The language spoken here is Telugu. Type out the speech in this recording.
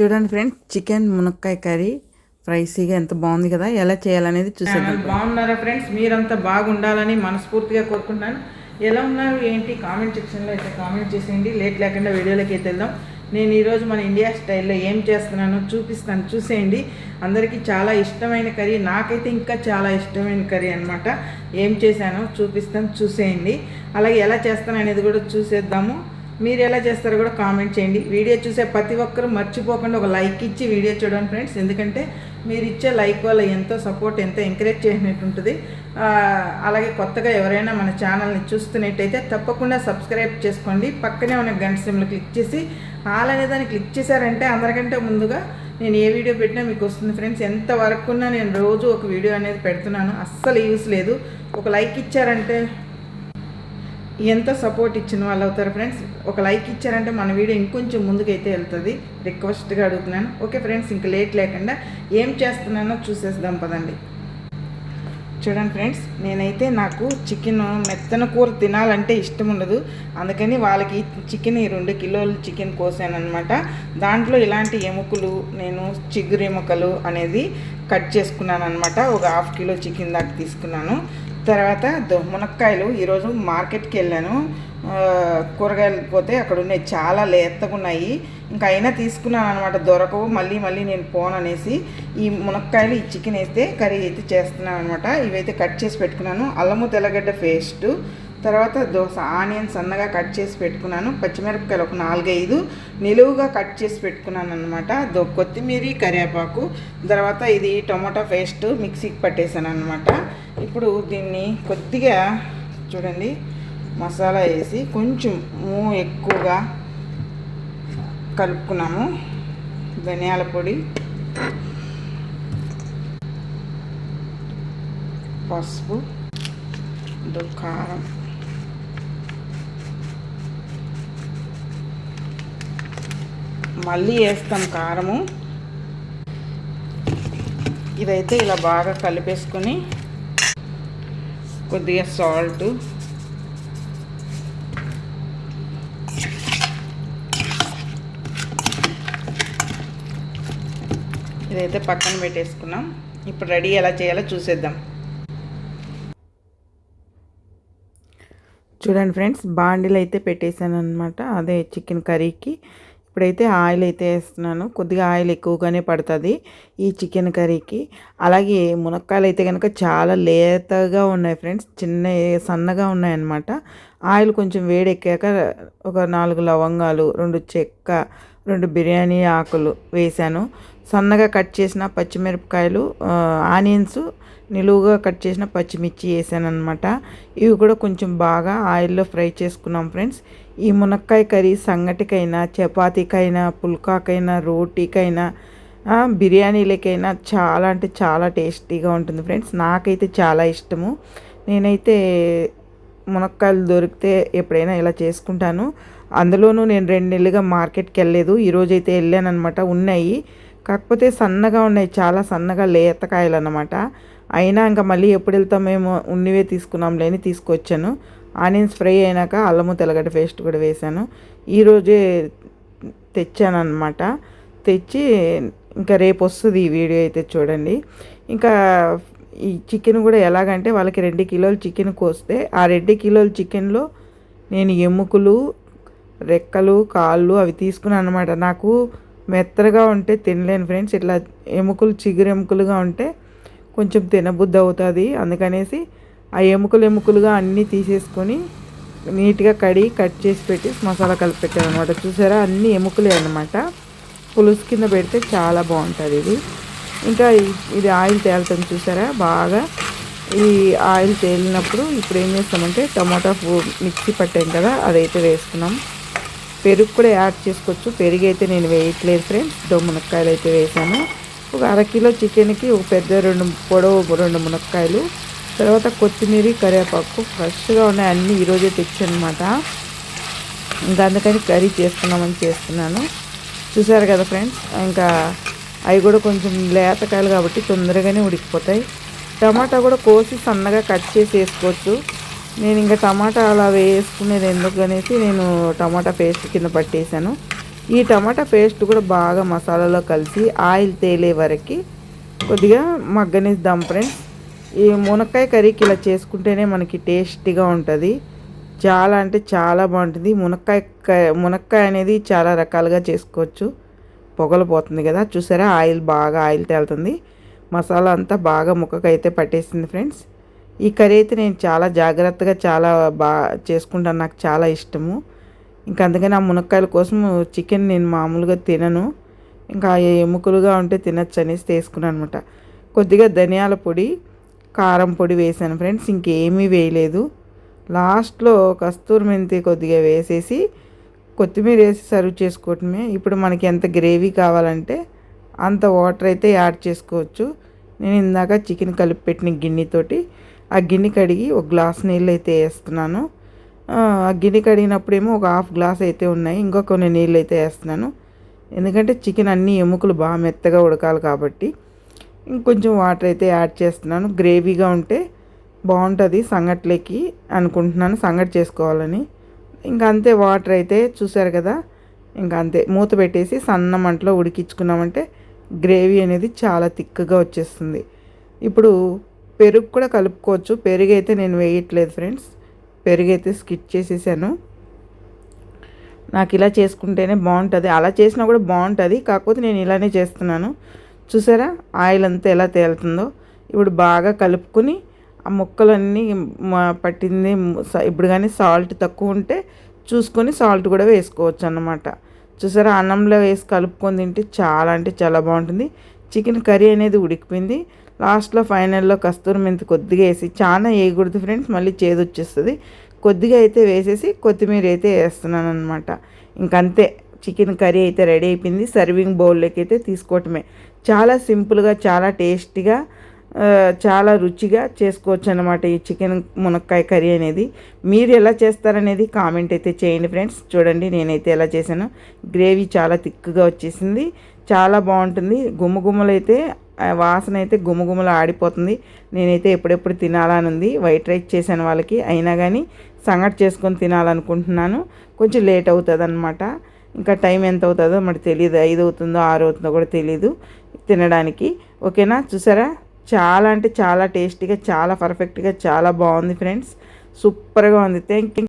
చూడండి ఫ్రెండ్స్ చికెన్ మునక్కాయ కర్రీ. ఫ్రైసీగా ఎంత బాగుంది కదా ఎలా చేయాలనేది చూసేద్దాం బాగున్నారా ఫ్రెండ్స్? మీరంతా బాగుండాలని మనస్ఫూర్తిగా కోరుకుంటున్నాను. ఎలా ఉన్నారు ఏంటి? కామెంట్ సెక్షన్లో అయితే కామెంట్ చేసేయండి. లేట్ లేకుండా వీడియోలోకి అయితే వెళ్దాం. నేను ఈరోజు మన ఇండియా స్టైల్లో ఏం చేస్తున్నానో చూపిస్తాను. చూసేయండి. అందరికీ చాలా ఇష్టమైన కర్రీ. నాకైతే ఇంకా చాలా ఇష్టమైన కర్రీ అనమాట ఏం చేశానో చూపిస్తాను. చూసేయండి. అలాగే ఎలా చేస్తాను అనేది కూడా చూసేద్దాము. మీరు ఎలా చేస్తారో కూడా కామెంట్ చేయండి. వీడియో చూసే ప్రతి ఒక్కరూ మర్చిపోకుండా ఒక లైక్ ఇచ్చి వీడియో చూడండి ఫ్రెండ్స్. ఎందుకంటే మీరు ఇచ్చే లైక్ వల్ల ఎంతో సపోర్ట్ ఎంతో ఎంకరేజ్ చేసినట్టు ఉంటుంది. అలాగే కొత్తగా ఎవరైనా మన ఛానల్ని చూస్తున్నట్టయితే తప్పకుండా సబ్స్క్రైబ్ చేసుకోండి. పక్కనే ఉన్న గంట సిమ్లు క్లిక్ చేసి ఆల్ అనే దాన్ని క్లిక్ చేశారంటే అందరికంటే ముందుగా నేను ఏ వీడియో పెట్టినా మీకు వస్తుంది ఫ్రెండ్స్. ఎంత వరకు ఉన్నా నేను రోజు ఒక వీడియో అనేది పెడుతున్నాను. అస్సలు యూస్ లేదు. ఒక లైక్ ఇచ్చారంటే ఎంత సపోర్ట్ ఇచ్చిన వాళ్ళు అవుతారు ఫ్రెండ్స్ ఒక లైక్ ఇచ్చారంటే మన వీడియో ఇంకొంచెం ముందుకైతే వెళ్తుంది. రిక్వెస్ట్గా అడుగుతున్నాను. ఓకే ఫ్రెండ్స్ ఇంక లేట్ లేకుండా ఏం చేస్తున్నానో చూసేద్దాం పదండి. చూడండి ఫ్రెండ్స్ నేనైతే నాకు చికెన్ మెత్తన కూర తినాలంటే ఇష్టం ఉండదు. అందుకని వాళ్ళకి చికెన్ ఈ రెండు కిలోలు చికెన్ కోసాను అనమాట దాంట్లో ఇలాంటి ఎముకలు నేను చిగురు ఎముకలు అనేది కట్ చేసుకున్నాను అనమాట ఒక హాఫ్ కిలో చికెన్ దాకా తీసుకున్నాను. తర్వాత దో- మునక్కాయలు ఈరోజు మార్కెట్కి వెళ్ళాను. కూరగాయలు పోతే అక్కడ ఉన్నాయి చాలా లేతగా ఉన్నాయి ఇంకా అయినా తీసుకున్నాను అనమాట దొరకవు. మళ్ళీ మళ్ళీ నేను పోను అనేసి ఈ మునక్కాయలు ఈ చికెన్ వేస్తే కర్రీ అయితే చేస్తున్నాను అనమాట ఇవైతే కట్ చేసి పెట్టుకున్నాను. అల్లము తెల్లగడ్డ పేస్ట్ తర్వాత దోశ ఆనియన్ సన్నగా కట్ చేసి పెట్టుకున్నాను. పచ్చిమిరపకాయలు ఒక నాలుగైదు. నిలువుగా కట్ చేసి పెట్టుకున్నాను అనమాట దో కొత్తిమీర కరివేపాకు తర్వాత ఇది టొమాటో పేస్ట్ మిక్సీకి పట్టేశాను అనమాట ఇప్పుడు దీన్ని కొద్దిగా చూడండి మసాలా వేసి కొంచెం ఎక్కువగా కలుపుకున్నాము. ధనియాల పొడి పసుపు కారం. మళ్ళీ వేస్తాం కారము. ఇదైతే ఇలా బాగా కలిపేసుకొని కొద్దిగా సాల్ట్. ఇదైతే పక్కన పెట్టేసుకున్నాం. ఇప్పుడు రెడీ ఎలా చేయాలో చూసేద్దాం. చూడండి ఫ్రెండ్స్ బాండీలు అయితే పెట్టేశాను అనమాట అదే చికెన్ కర్రీకి. ఇప్పుడైతే ఆయిల్ అయితే వేస్తున్నాను. కొద్దిగా ఆయిల్ ఎక్కువగానే పడుతుంది ఈ చికెన్ కర్రీకి. అలాగే మునక్కాయలు అయితే కనుక చాలా లేతగా ఉన్నాయి ఫ్రెండ్స్. చిన్న సన్నగా ఉన్నాయన్నమాట. ఆయిల్ కొంచెం వేడెక్కాక ఒక నాలుగు లవంగాలు రెండు చెక్క రెండు బిర్యానీ ఆకులు వేశాను. సన్నగా కట్ చేసిన పచ్చిమిరపకాయలు ఆనియన్స్ నిలువుగా కట్ చేసిన పచ్చిమిర్చి వేసాను అనమాట ఇవి కూడా కొంచెం బాగా ఆయిల్లో ఫ్రై చేసుకున్నాం ఫ్రెండ్స్. ఈ మునక్కాయ కర్రీ సంగటికైనా చపాతీకైనా పుల్కాకైనా రోటీకైనా బిర్యానీలకైనా చాలా అంటే చాలా టేస్టీగా ఉంటుంది ఫ్రెండ్స్. నాకైతే చాలా ఇష్టము. నేనైతే మునక్కాయలు దొరికితే ఎప్పుడైనా ఇలా చేసుకుంటాను. అందులోనూ నేను రెండు నెలలుగా మార్కెట్కి వెళ్ళలేదు. ఈరోజు అయితే వెళ్ళాను అనమాట ఉన్నాయి. కాకపోతే సన్నగా ఉన్నాయి. చాలా సన్నగా లేతకాయలు అన్నమాట అయినా ఇంకా మళ్ళీ ఎప్పుడు వెళ్తామేమో ఉన్నివే తీసుకున్నాం లేని తీసుకొచ్చాను. ఆనియన్ ఫ్రై అయినాక అల్లము తెల్లగడ్డ పేస్ట్ కూడా వేశాను. ఈరోజే తెచ్చాను అనమాట తెచ్చి ఇంకా రేపు వస్తుంది ఈ వీడియో అయితే చూడండి. ఇంకా ఈ చికెన్ కూడా ఎలాగంటే వాళ్ళకి రెండు కిలోలు చికెన్ కోస్తే ఆ రెండు కిలోల చికెన్లో నేను ఎముకలు రెక్కలు కాళ్ళు అవి తీసుకున్నాను అనమాట నాకు మెత్తగా ఉంటే తినలేను ఫ్రెండ్స్. ఇట్లా ఎముకలు చిగురు ఎముకలుగా ఉంటే కొంచెం తినబుద్ధి అవుతుంది అందుకనేసి ఆ ఎముకలు ఎముకలుగా అన్నీ తీసేసుకొని నీట్గా కడిగి కట్ చేసి పెట్టి మసాలా కలిపి పెట్టాను అనమాట చూసారా? అన్ని ఎముకలే అనమాట పులుసు కింద పెడితే చాలా బాగుంటుంది ఇది. ఇంకా ఇది ఆయిల్ తేలుతుంది చూసారా? బాగా ఈ ఆయిల్ తేలినప్పుడు ఇప్పుడు ఏం చేస్తామంటే టమాటా మిక్సీ పట్టాం కదా అదైతే వేసుకున్నాం. పెరుగు కూడా యాడ్ చేసుకోవచ్చు. పెరుగు అయితే నేను వేయట్లేదు ఫ్రెండ్స్. దో అయితే వేసాను. ఒక అర కిలో చికెన్కి ఒక పెద్ద రెండు పొడవు రెండు మునక్కాయలు తర్వాత కొత్తిమీర కరివేపాకు ఫ్రెష్గా ఉన్నాయి అన్నీ ఈరోజే తెచ్చానమాట. ఇంకా అందుకని కర్రీ చేసుకున్నామని చేస్తున్నాను. చూసారు కదా ఫ్రెండ్స్ ఇంకా అవి కూడా కొంచెం లేతకాయలు కాబట్టి తొందరగానే ఉడికిపోతాయి. టమాటా కూడా కోసి సన్నగా కట్ చేసి వేసుకోవచ్చు. నేను ఇంకా టమాటా అలా వేసుకునేది ఎందుకు అనేసి నేను టమాటా పేస్ట్ కింద పట్టేశాను. ఈ టమాటా పేస్ట్ కూడా బాగా మసాలాలో కలిసి ఆయిల్ తేలే వరకు కొద్దిగా మగ్గనిద్దాం ఫ్రెండ్స్. ఈ మునక్కాయ కర్రీకి ఇలా చేసుకుంటేనే మనకి టేస్టీగా ఉంటుంది. చాలా అంటే చాలా బాగుంటుంది. మునక్కాయ క- మునక్కాయ అనేది చాలా రకాలుగా చేసుకోవచ్చు. పొగలు పోతుంది కదా. చూసారా? ఆయిల్ బాగా ఆయిల్ తేలుతుంది. మసాలా అంతా బాగా ముక్కకైతే పట్టేసింది ఫ్రెండ్స్. ఈ కర్రీ అయితే నేను చాలా జాగ్రత్తగా చాలా బాగా చేసుకుంటాను. నాకు చాలా ఇష్టము. ఇంకా అందుకని ఆ మునక్కాయల కోసం చికెన్ నేను మామూలుగా తినను. ఇంకా ఎముకలుగా ఉంటే తినచ్చు అనేసి తీసుకున్నాను అనమాట కొద్దిగా ధనియాల పొడి కారం పొడి వేసాను ఫ్రెండ్స్. ఇంకేమీ వేయలేదు. లాస్ట్లో కస్తూరి మెంతి కొద్దిగా వేసేసి కొత్తిమీర వేసి సర్వ్ చేసుకోవటమే. ఇప్పుడు మనకి ఎంత గ్రేవీ కావాలంటే అంత వాటర్ అయితే యాడ్ చేసుకోవచ్చు. నేను ఇందాక చికెన్ కలిపి పెట్టిన గిన్నెతోటి ఆ గిన్నె కడిగి ఒక గ్లాస్ నీళ్ళు అయితే వేస్తున్నాను. గిన్నె కడిగినప్పుడేమో ఒక హాఫ్ గ్లాస్ అయితే ఉన్నాయి. ఇంకా కొన్ని నీళ్ళు అయితే వేస్తున్నాను. ఎందుకంటే చికెన్ అన్ని ఎముకలు బాగా మెత్తగా ఉడకాలి కాబట్టి ఇంకొంచెం వాటర్ అయితే యాడ్ చేస్తున్నాను. గ్రేవీగా ఉంటే బాగుంటుంది సంగట్లేకి అనుకుంటున్నాను. సంగటి చేసుకోవాలని. ఇంకా అంతే వాటర్ అయితే చూసారు కదా. ఇంకా అంతే. మూత పెట్టేసి సన్న మంటలో ఉడికించుకున్నామంటే గ్రేవీ అనేది చాలా తిక్కగా వచ్చేస్తుంది. ఇప్పుడు పెరుగు కూడా కలుపుకోవచ్చు. పెరుగు అయితే నేను వేయట్లేదు ఫ్రెండ్స్. పెరుగైతే స్కిచ్ చేసేసాను. నాకు ఇలా చేసుకుంటేనే బాగుంటుంది అలా చేసినా కూడా బాగుంటుంది కాకపోతే నేను ఇలానే చేస్తున్నాను. చూసారా? ఆయిల్ అంతా ఎలా తేలుతుందో. ఇప్పుడు బాగా కలుపుకొని ఆ ముక్కలన్నీ పట్టింది ఇప్పుడు కానీ సాల్ట్ తక్కువ ఉంటే చూసుకొని సాల్ట్ కూడా వేసుకోవచ్చు అన్నమాట చూసారా? అన్నంలో వేసి కలుపుకొని తింటే చాలా అంటే చాలా బాగుంటుంది చికెన్ కర్రీ అనేది ఉడికిపోయింది. లాస్ట్లో ఫైనల్లో కస్తూరి మెంతి కొద్దిగా వేసి చాలా వేయకూడదు ఫ్రెండ్స్ మళ్ళీ చేదు వచ్చేస్తుంది. కొద్దిగా అయితే వేసేసి కొత్తిమీర అయితే వేస్తున్నాను అనమాట ఇంకంతే చికెన్ కర్రీ అయితే రెడీ అయిపోయింది. సర్వింగ్ బౌల్లోకి అయితే తీసుకోవటమే. చాలా సింపుల్గా చాలా టేస్టీగా చాలా రుచిగా చేసుకోవచ్చు అనమాట ఈ చికెన్ మునక్కాయ కర్రీ అనేది. మీరు ఎలా చేస్తారనేది కామెంట్ అయితే చేయండి ఫ్రెండ్స్. చూడండి నేనైతే ఎలా చేశాను. గ్రేవీ చాలా థిక్గా వచ్చేసింది. చాలా బాగుంటుంది. గుమ్మగుమ్మలు అయితే వాసన అయితే గుమగుమలు ఆడిపోతుంది. నేనైతే ఎప్పుడెప్పుడు తినాలని ఉంది వైట్ రైస్ చేశాను వాళ్ళకి. అయినా కానీ సంగటి చేసుకొని తినాలనుకుంటున్నాను. కొంచెం లేట్ అవుతుంది అనమాట ఇంకా టైం ఎంత అవుతుందో మరి తెలియదు ఐదు అవుతుందో ఆరు అవుతుందో కూడా తెలియదు తినడానికి. ఓకేనా? చూసారా? చాలా అంటే చాలా టేస్టీగా చాలా పర్ఫెక్ట్గా చాలా బాగుంది ఫ్రెండ్స్. సూపర్గా ఉంది. Thank you.